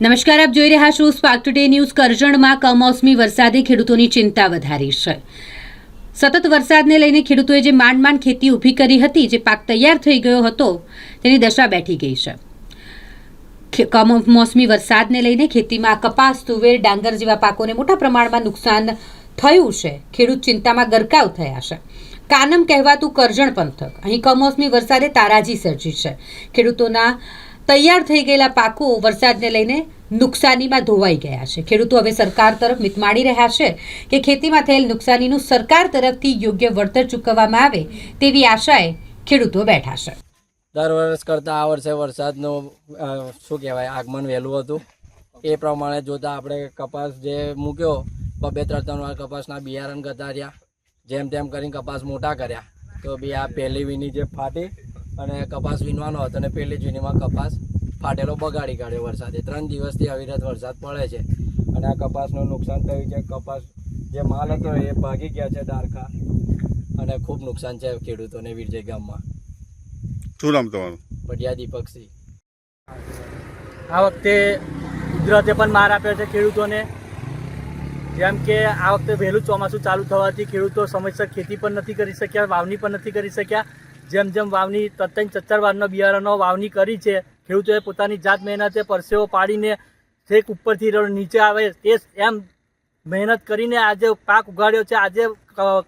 નમસ્કાર, આપ જોઈ રહ્યા છો સ્પાર્ક ટુડે ન્યૂઝ કરજણમાં કમોસમી વરસાદે ખેડૂતોની ચિંતા વધારી છે. સતત વરસાદને લઈને ખેડૂતોએ જે માંડ માંડ ખેતી ઊભી કરી હતી, જે પાક તૈયાર થઈ ગયો હતો, તેની દશા બેઠી ગઈ છે. કમોસમી વરસાદને લઈને ખેતીમાં કપાસ, તુવેર, ડાંગર જેવા પાકોને મોટા પ્રમાણમાં નુકસાન થયું છે. ખેડૂત ચિંતામાં ગરકાવ થયા છે. કાનમ કહેવાતું કરજણ પંથક. અહીં કમોસમી વરસાદે તારાજી સર્જી છે. ખેડૂતોના તૈયાર થઈ ગયેલા પાકો વરસાદને લઈને નુકસાનીમાં ધોવાઈ ગયા છે. ખેડૂતો હવે સરકાર તરફ મિતમાડી રહ્યા છે કે ખેતીમાં થયેલ નુકસાનીનું સરકાર તરફથી યોગ્ય વળતર ચૂકવવામાં આવે તેવી આશાએ ખેડૂતો બેઠા છે. દર વર્ષ કરતાં આ વર્ષે વરસાદનું શું કહેવાય, આગમન વહેલું હતું. એ પ્રમાણે જોતાં આપણે કપાસ જે મૂક્યો બબે ત્રણ ત્રણ વાર કપાસના બિયારણ ગતાર્યા જેમ તેમ કરીને કપાસ મોટા કર્યા. તો બી આ પહેલી વીની જે ફાટી અને કપાસ વીણવાનો હતો અને પહેલી જ વીણીમાં કપાસ ફાટેલો બગાડી કાઢ્યો વરસાદે. ત્રણ દિવસથી અવિરત વરસાદ પડે છે. અને આ કપાસનું નુકસાન થયું છે. કપાસ જે માલ હતો એ ભાગી ગયા છે ડારખા અને ખૂબ નુકસાન છે ખેડૂતોને વીરજય ગામમાં. શું નામ તમારું? પટિયા દીપકસિંહ આ વખતે કુદરતે પણ માર આપ્યો છે ખેડૂતોને. જેમ કે આ વખતે વહેલું ચોમાસું ચાલુ થવાથી ખેડૂતો સમયસર ખેતી પણ નથી કરી શક્યા વાવણી પણ નથી કરી શક્યા. જેમ જેમ વાવણી ત્રણ ચચ્ચર વારનો બિયારણો વાવણી કરી છે, ખેડૂતોએ પોતાની જાત મહેનતે પરસેવો પાડીને છેક ઉપરથી નીચે આવે, તે એમ મહેનત કરીને આજે પાક ઉગાડ્યો છે. આજે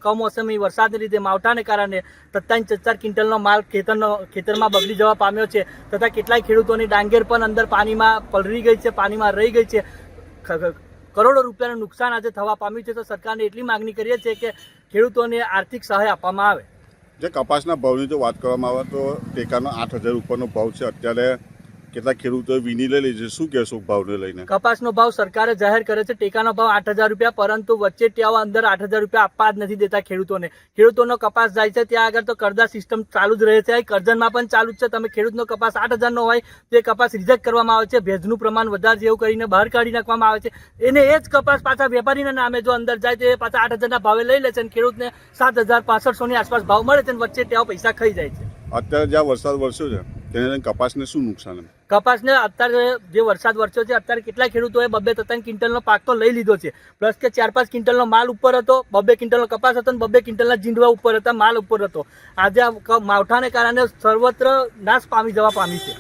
કમોસમી વરસાદને લીધે માવઠાને કારણે તત્તાન ચચ્ચાર ક્વિન્ટલનો માલ ખેતરનો, ખેતરમાં બગડી જવા પામ્યો છે તથા કેટલાય ખેડૂતોની ડાંગેર પણ અંદર પાણીમાં પલળી ગઈ છે, પાણીમાં રહી ગઈ છે. કરોડો રૂપિયાનું નુકસાન આજે થવા પામ્યું છે. તો સરકારને એટલી માગણી કરીએ છીએ કે ખેડૂતોને આર્થિક સહાય આપવામાં આવે. જે કપાસના ભાવની જો વાત કરવામાં આવે તો ટેકાનો આઠ હજાર ઉપરનો ભાવ છે. અત્યારે કેટલાક ખેડૂતોએ વીણી લઈ લીધી શું કહેશો ભાવને લઈને? કપાસનો ભાવ સરકારે જાહેર કરે છે. ટેકાનો ભાવ આઠ હજાર રૂપિયા પરંતુ વચ્ચે ત્યાં અંદર આઠ હજાર રૂપિયા આપવા જ નથી દેતા ખેડૂતોને. ખેડૂતોનો કપાસ જાય છે. ત્યાં આગળ તો કરજા સિસ્ટમ ચાલુ જ રહે છે. કરજણમાં પણ ચાલુ જ છે. તમે ખેડૂતનો કપાસ આઠ હજારનો હોય તે કપાસ રિજેક્ટ કરવામાં આવે છે. ભેજનું પ્રમાણ વધારે જેવું કરીને બહાર કાઢી નાખવામાં આવે છે. એને એ જ કપાસ પાછા વેપારીના નામે જો અંદર જાય તો એ પાછા આઠ હજારના ભાવે લઈ લે છે અને ખેડૂતને સાત હજાર પાસઠસોની આસપાસ ભાવ મળે છે અને વચ્ચે ત્યાં પૈસા ખાઈ જાય છે. અત્યારે જ્યાં વરસાદ વરસ્યો છે તેને કપાસને શું નુકસાન કપાસને અત્યારે જે વરસાદ વરસ્યો છે, અત્યારે કેટલા ખેડૂતોએ બબ્બે ત્રણ ક્વિન્ટલનો પાક તો લઈ લીધો છે. પ્લસ કે ચાર પાંચ ક્વિન્ટલનો માલ ઉપર હતો બબ્બે ક્વિન્ટલનો કપાસ હતો અને બબ્બે ક્વિન્ટલના જીંડવા ઉપર હતા, માલ ઉપર હતો. આજે માવઠાને કારણે સર્વત્ર નાશ પામી જવા પામી છે.